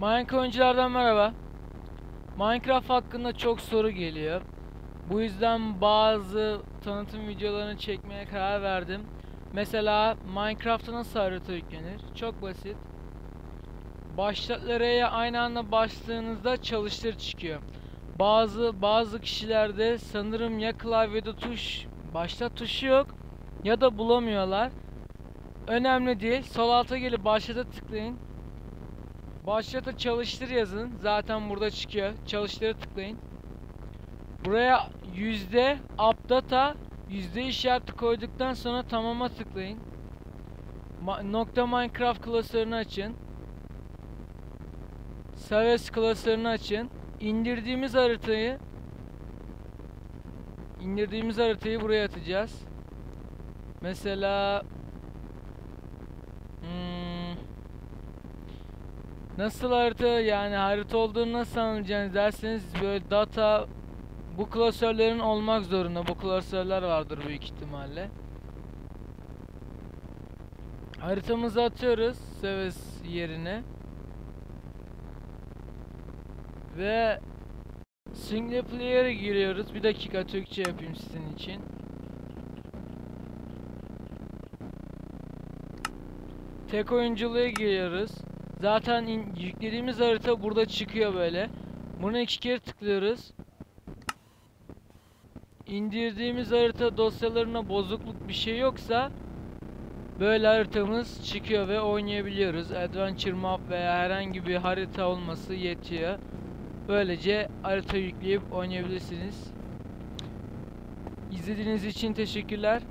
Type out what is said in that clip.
Minecraft oyunculardan merhaba. Minecraft hakkında çok soru geliyor. Bu yüzden bazı tanıtım videolarını çekmeye karar verdim. Mesela Minecraft'a nasıl harita yüklenir? Çok basit. Başlatlaraya aynı anda bastığınızda çalıştır çıkıyor. Bazı bazı kişilerde sanırım ya klavyede tuş başlat tuşu yok ya da bulamıyorlar. Önemli değil. Sol alta gelip başlata tıklayın. Başlata çalıştır yazın. Zaten burada çıkıyor. Çalıştırı tıklayın. Buraya yüzde updata yüzde işareti koyduktan sonra tamama tıklayın. Ma- nokta Minecraft klasörünü açın. Saves klasörünü açın. İndirdiğimiz haritayı indirdiğimiz haritayı buraya atacağız. Mesela Nasıl harita yani harita olduğunu nasıl anlayacaksınız derseniz böyle data bu klasörlerin olmak zorunda. Bu klasörler vardır büyük ihtimalle. Haritamızı atıyoruz Seves yerine. Ve single player'e giriyoruz. Bir dakika Türkçe yapayım sizin için. Tek oyunculuğa giriyoruz. Zaten yüklediğimiz harita burada çıkıyor böyle. Bunu iki kere tıklıyoruz. İndirdiğimiz harita dosyalarına bozukluk bir şey yoksa böyle haritamız çıkıyor ve oynayabiliyoruz. Adventure map veya herhangi bir harita olması yetiyor. Böylece harita yükleyip oynayabilirsiniz. İzlediğiniz için teşekkürler.